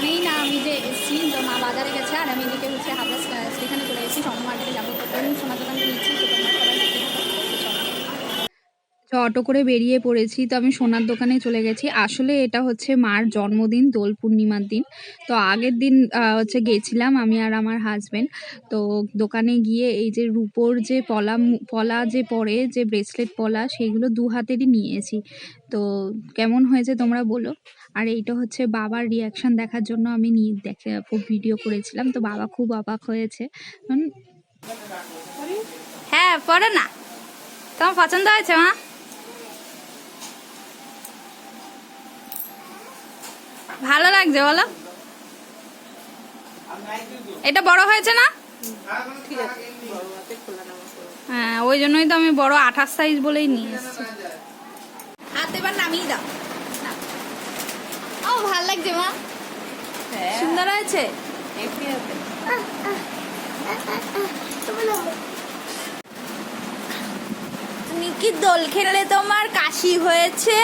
জানেই না আমি যে এসেছি তো মা বাজারে গেছে আর আমি এদিকে হচ্ছে হাবড়া স্টেশনে চলে এসেছি স্বর্ণ মার্কেটে যাব তো কোন সোনার দোকান নিচ্ছি তো তোমরা সবাই দেখতে থাকো। চলো। তো অটো করে বেরিয়ে পড়েছি, তো আমি সোনার দোকানে চলে গেছি। আসলে এটা হচ্ছে মার জন্মদিন, দোল পূর্ণিমার দিন। তো আগের দিন হচ্ছে গেছিলাম আমি আর আমার হাজবেন্ড তো দোকানে গিয়ে এই যে রূপোর যে পলা পলা যে পরে, যে ব্রেসলেট পলা, সেগুলো দু হাতেরই নিয়েছি। তো কেমন হয়েছে তোমরা বলো? আর এইটা হচ্ছে বাবার রিয়াকশান দেখার জন্য আমি নিয়ে দেখে ভিডিও করেছিলাম। তো বাবা খুব অবাক হয়েছে। হ্যাঁ পড়ো না। তোমার পছন্দ হয়েছে, মা? ভালো লাগছে বলো। এটা বড় হয়েছে না? হ্যাঁ ওই জন্যই তো আমি বড় আঠাশ সাইজ বলেই নিয়ে এসেছি। হাত এবার নামিয়ে দাও। ও ভালো লাগছে মা। সুন্দর হয়েছে? তুমি কি দোল খেললে তোমার কাশি হয়েছে?